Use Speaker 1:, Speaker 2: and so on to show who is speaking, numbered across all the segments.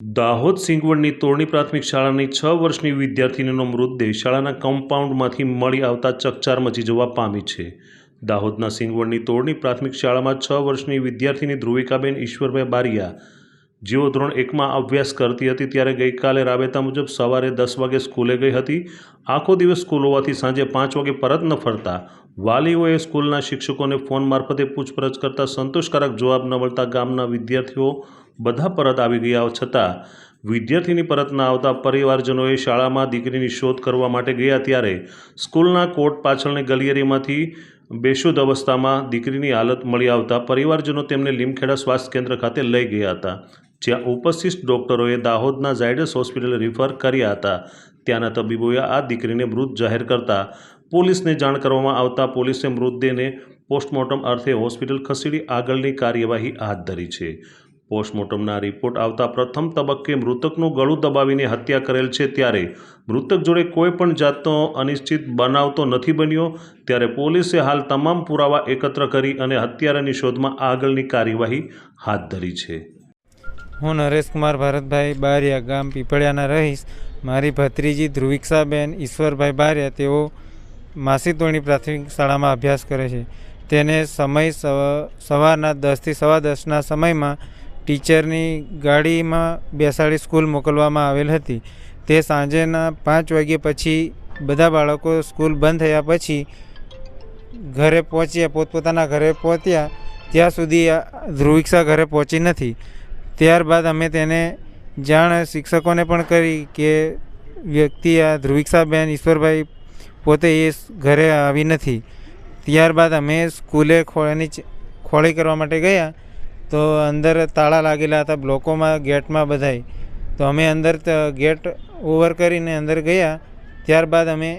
Speaker 1: દાહોદ સિંગવડની તોરણી પ્રાથમિક શાળાની છ વર્ષની વિદ્યાર્થિનીનો મૃતદેહ શાળાના કમ્પાઉન્ડમાંથી મળી આવતા ચકચાર મચી જવા પામી છે. દાહોદના સિંગવડની તોરણી પ્રાથમિક શાળામાં છ વર્ષની વિદ્યાર્થિની ધ્રુવિકાબેન ઈશ્વરભાઈ બારિયા જેઓ ધોરણ એકમાં અભ્યાસ કરતી હતી ત્યારે ગઈકાલે રાબેતા મુજબ સવારે દસ વાગે સ્કૂલે ગઈ હતી. આખો દિવસ સ્કૂલ હોવાથી સાંજે પાંચ વાગે પરત ન ફરતા. વાલીઓએ સ્કૂલના શિક્ષકોને ફોન મારફતે પૂછપરછ કરતા સંતોષકારક જવાબ ન મળતા ગામના વિદ્યાર્થીઓ બધા પરત આવી ગયા છતાં. વિદ્યાર્થીની પરત ન આવતા પરિવારજનોએ શાળામાં દીકરીની શોધ કરવા માટે ગયા ત્યારે સ્કૂલના કોર્ટ પાછળની ગલિયરીમાંથી બેશુદ્ધ અવસ્થામાં દીકરીની હાલત મળી આવતા પરિવારજનો તેમને લીમખેડા સ્વાસ્થ્ય કેન્દ્ર ખાતે લઈ ગયા હતા. જ્યાં ઉપસ્થિત ડોક્ટરોએ દાહોદના ઝાયડસ હોસ્પિટલ રિફર કર્યા હતા. ત્યાંના તબીબોએ આ દીકરીને મૃત જાહેર કરતા પોલીસને જાણ કરવામાં આવતા પોલીસે મૃતદેહને પોસ્ટમોર્ટમ અર્થે હોસ્પિટલ ખસેડી આગળની કાર્યવાહી હાથ ધરી છે. પોસ્ટમોર્ટમના રિપોર્ટ આવતા પ્રથમ તબક્કે મૃતકનું ગળું દબાવીને હત્યા કરેલ છે ત્યારે મૃતક જોડે કોઈ પણ જાતનો અનિશ્ચિત બનાવ તો નથી બન્યો. ત્યારે પોલીસે હાલ તમામ પુરાવા એકત્ર કરી અને હત્યારાની શોધમાં આગળની કાર્યવાહી હાથ ધરી છે.
Speaker 2: હું નરેશકુમાર ભારતભાઈ બારિયા ગામ પીપળિયાના રહીશ. મારી ભત્રીજી ધ્રુવિક્ષાબેન ઈશ્વરભાઈ બારિયા, તેઓ માસીતોણી પ્રાથમિક શાળામાં અભ્યાસ કરે છે. તેને સમય સવારના દસથી સવા દસના સમયમાં ટીચરની ગાડીમાં બેસાડી સ્કૂલ મોકલવામાં આવેલ હતી. તે સાંજેના પાંચ વાગ્યા પછી બધા બાળકો સ્કૂલ બંધ થયા પછી ઘરે પહોંચ્યા, પોતપોતાના ઘરે પહોંચ્યા. ત્યાં સુધી ધ્રુવિક્ષા ઘરે પહોંચી નથી. ત્યારબાદ અમે તેને જાણ શિક્ષકોને પણ કરી કે વ્યક્તિ આ ધ્રુવિક્ષાબેન ઈશ્વરભાઈ પોતે એ ઘરે આવી નથી. ત્યારબાદ અમે સ્કૂલે ખોળાની ખોળી કરવા માટે ગયા તો અંદર તાળા લાગેલા હતા બ્લોકોમાં, ગેટમાં બધાય. તો અમે અંદર ગેટ ઓવર કરીને અંદર ગયા. ત્યારબાદ અમે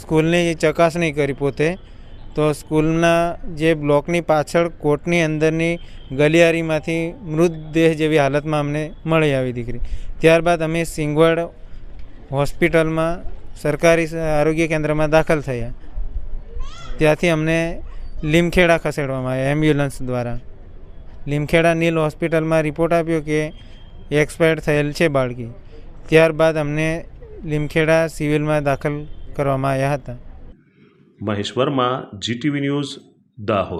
Speaker 2: સ્કૂલની ચકાસણી કરી પોતે. તો સ્કૂલના જે બ્લોકની પાછળ કોર્ટની અંદરની ગલિયારીમાંથી મૃતદેહ જેવી હાલતમાં અમને મળી આવી દીકરી. ત્યારબાદ અમે સિંગવડ હોસ્પિટલમાં સરકારી આરોગ્ય કેન્દ્રમાં દાખલ થયા. ત્યાંથી અમને લીમખેડા ખસેડવામાં આવ્યા, એમ્બ્યુલન્સ દ્વારા. લીમખેડા નીલ હોસ્પિટલમાં રિપોર્ટ આપ્યો કે એક્સપાયર્ડ થયેલ છે બાળકી. ત્યારબાદ અમને લીમખેડા સિવિલમાં દાખલ કરવામાં આવ્યા હતા.
Speaker 1: Mahesh Verma GTV news Dahod.